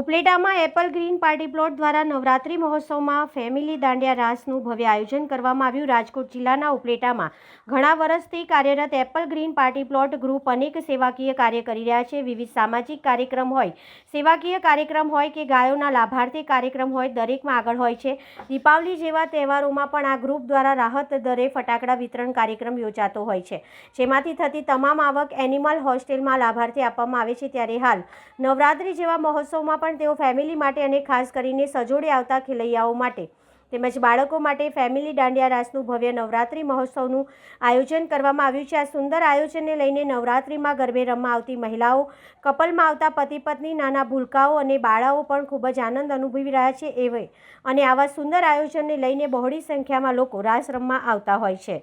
ઉપલેટામાં Apple green party plot દ્વારા નવરાત્રિ મહોત્સવમાં family dandiya રાસનું ભવ્ય આયોજન કરવામાં આવ્યું. રાજકોટ જિલ્લાના ઉપલેટામાં ઘણા વર્ષથી કાર્યરત Apple green party plot group અનેક સેવાકીય કાર્ય કરી રહ્યા છે. વિવિધ સામાજિક કાર્યક્રમ હોય, સેવાકીય કાર્યક્રમ હોય કે ગાયોના લાભાર્થી કાર્યક્રમ હોય, દરેકમાં આગળ હોય છે. દીપાવલી જેવા તહેવારોમાં પણ આ ગ્રુપ દ્વારા રાહત દરે ફટાકડા વિતરણ કાર્યક્રમ યોજાતો હોય છે. જેમાંથી થતી તમામ આવક એનિમલ હોસ્ટેલમાં લાભાર્થી આપવામાં આવે છે. ત્યારે હાલ નવરાત્રી જેવા મહોત્સવમાં પણ તેઓ ફેમિલી માટે અને ખાસ કરીને સજોડે આવતા ખેલૈયાઓ માટે તેમજ બાળકો માટે ફેમિલી દાંડિયા રાસનું ભવ્ય નવરાત્રિ મહોત્સવનું આયોજન કરવામાં આવ્યું છે. આ સુંદર આયોજનને લઈને નવરાત્રિમાં ગરબે રમવા આવતી મહિલાઓ, કપલમાં આવતા પતિ પત્ની, નાના ભૂલકાઓ અને બાળાઓ પણ ખૂબ જ આનંદ અનુભવી રહ્યા છે એવે અને આવા સુંદર આયોજનને લઈને બહોળી સંખ્યામાં લોકો રાસ રમવા આવતા હોય છે.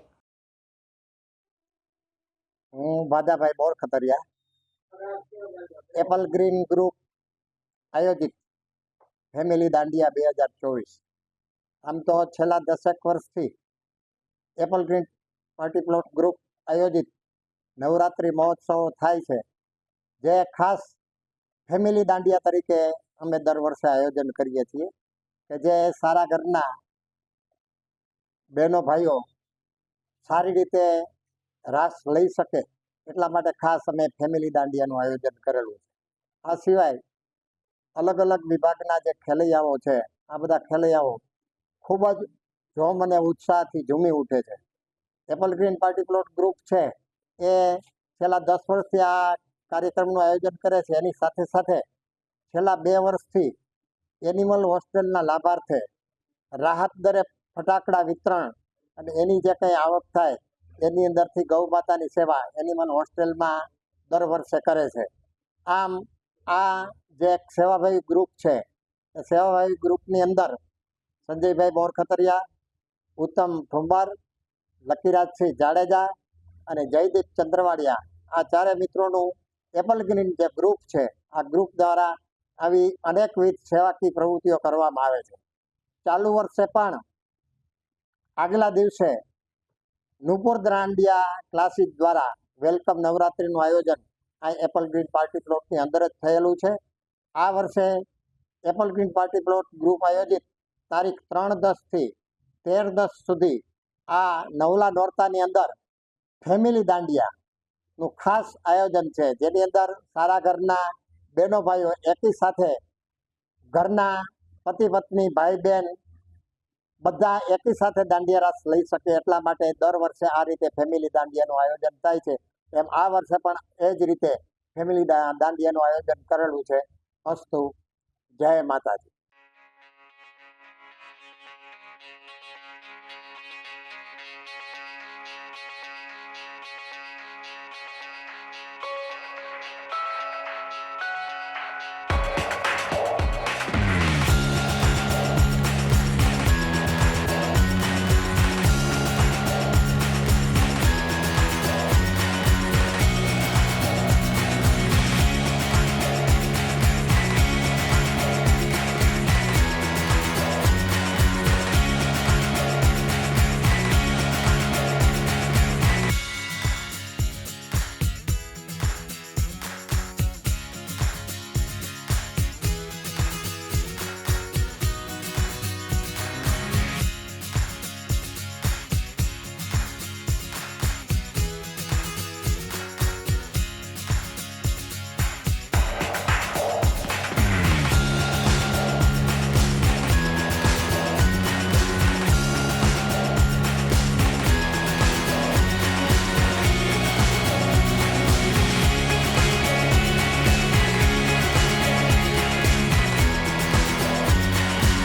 હું Bhadabhai Bor Khatariya Apple green group આયોજિત ફેમિલી દાંડિયા બે હજાર ચોવીસ. આમ તો છેલ્લા દસેક વર્ષથી Apple green party plot group આયોજિત નવરાત્રિ મહોત્સવ થાય છે. જે ખાસ ફેમિલી દાંડિયા તરીકે અમે દર વર્ષે આયોજન કરીએ છીએ કે જે સારા ઘરના બહેનો ભાઈઓ સારી રીતે રાસ લઈ શકે એટલા માટે ખાસ અમે ફેમિલી દાંડિયાનું આયોજન કરેલું છે. આ સિવાય અલગ અલગ વિભાગના જે ખેલૈયાઓ છે, આ બધા ખેલૈયાઓ ખૂબ જ જોમ અને ઉત્સાહથી ઝૂમી ઉઠે છે. Apple green party plot group છે, એ છેલ્લા દસ વર્ષથી આ કાર્યક્રમનું આયોજન કરે છે. એની સાથે સાથે છેલ્લા બે વર્ષથી એનિમલ હોસ્ટેલના લાભાર્થે રાહત દરે ફટાકડા વિતરણ અને એની જે કંઈ આવક થાય, એની અંદરથી ગૌ માતાની સેવા એનિમલ હોસ્ટેલમાં દર વર્ષે કરે છે. આમ આ જે એક સેવાભાવી ગ્રુપ છે, એ સેવાભાઈ ગ્રુપની અંદર સંજયભાઈ બોરખતરિયા ઉત્તમ ઠુંબર, લકીરાજસિંહ જાડેજા અને જયદીપ ચંદ્રવાડિયા, આ ચારે મિત્રોનું એપલ ગ્રીન જે ગ્રુપ છે, આ ગ્રુપ દ્વારા આવી અનેકવિધ સેવાકીય પ્રવૃત્તિઓ કરવામાં આવે છે. ચાલુ વર્ષે પણ આગલા દિવસે નુપુર દ્રાંડિયા ક્લાસિક દ્વારા વેલકમ નવરાત્રિનું આયોજન આ એપલ ગ્રીન પાર્ટી પ્લોટની અંદર જ થયેલું છે. આ વર્ષે Apple green party plot group આયોજિત તારીખ ત્રણ દસથી તેર દસ સુધી આ નવલા નોરતાની અંદર ફેમિલી દાંડિયાનું ખાસ આયોજન છે. જેની અંદર સારા ઘરના બહેનો ભાઈઓ એકી સાથે ઘરના પતિ પત્ની, ભાઈ બહેન બધા એકી સાથે દાંડિયા રાસ લઈ શકે એટલા માટે દર વર્ષે આ રીતે ફેમિલી દાંડિયાનું આયોજન થાય છે. એમ આ વર્ષે પણ એ જ રીતે ફેમિલી દાંડિયાનું આયોજન કરેલું છે. અસ્તુ જય માતાજી.